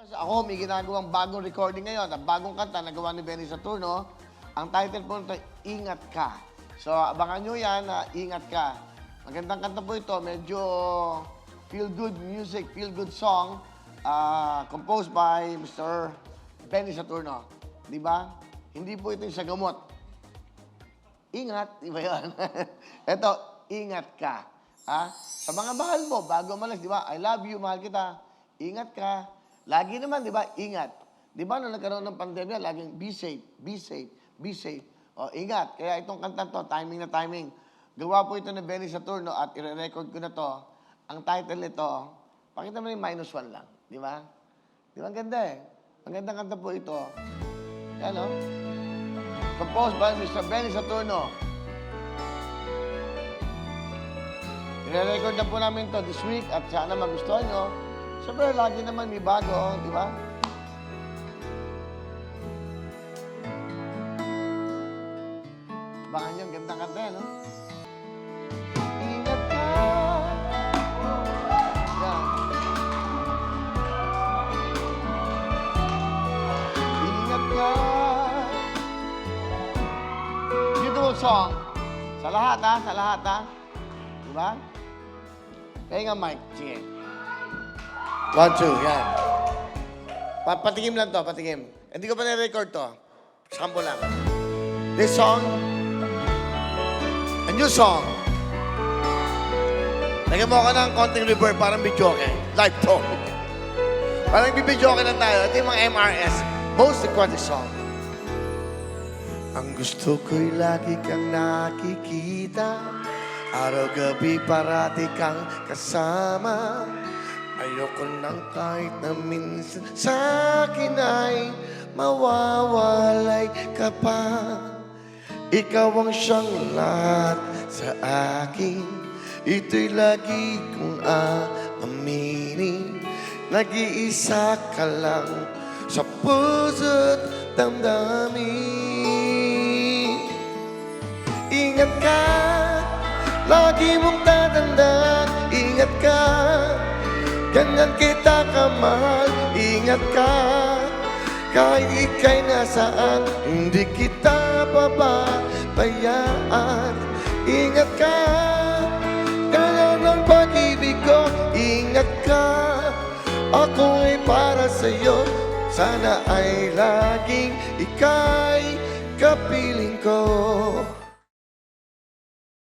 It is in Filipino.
Ako, may ginagawang bagong recording ngayon, na bagong kanta na gawa ni Benny Saturno. Ang title po nito, Ingat Ka. So, abangan nyo yan na Ingat Ka. Magandang kanta po ito, medyo feel-good music, feel-good song, ah, composed by Mr. Benny Saturno. Di ba? Hindi po ito yung sa gamot. Ingat, di ba yun? Ito, ingat ka. Ha? Sa mga mahal mo, bago malas, di ba? I love you, mahal kita. Ingat ka. Lagi naman, di ba? Ingat. Di ba, nung nagkaroon ng pandemya, laging be safe, be safe, be safe. O, ingat. Kaya itong kanta to, timing na timing. Gawa po ito ni Benny Saturno at i-record ko na to. Ang title nito, pakita mo yung minus one lang. Di ba? Di ba? Ang ganda eh. Ang gandang kanta po ito. Yan, no? Composed by Mr. Benny Saturno. Nire-record na po namin to this week at sana magustuhan nyo. Siyempre, lagi naman may bago, di ba? Abangan nyo, ang gandang kanta, no? Ingat ka. Yan. Ingat ka. Beautiful song. Sa lahat, ha? Sa lahat, ha? Diba? Kaya nga, Mike. Sige. One, two, yan. Pa patikim lang to, patikim. Hindi ko pa na-record to. Sample lang. This song, a new song. Lagyan mo ako ng konting reverb, parang video okay. Live to. Parang bibidyo okay lang tayo. Ito yung mga MRS. Most requested song. Ang gusto ko'y lagi kang nakikita Araw-gabi parati kang kasama Ayoko nang kahit na minsan sa akin ay mawawalay ka pa. Ikaw ang siyang lahat sa akin. Ito'y lagi kong aaminin. Nag-iisa ka lang sa puso't damdamin. Ingat ka, lagi mong tatandaan. Ingat ka, ganyan kita kamahal. Ingat ka, kahit ika'y nasaan Hindi kita babayaan Ingat ka, ganyan ang pag-ibig ko Ingat ka, ako para sa'yo. Sana ay laging ika'y kapiling ko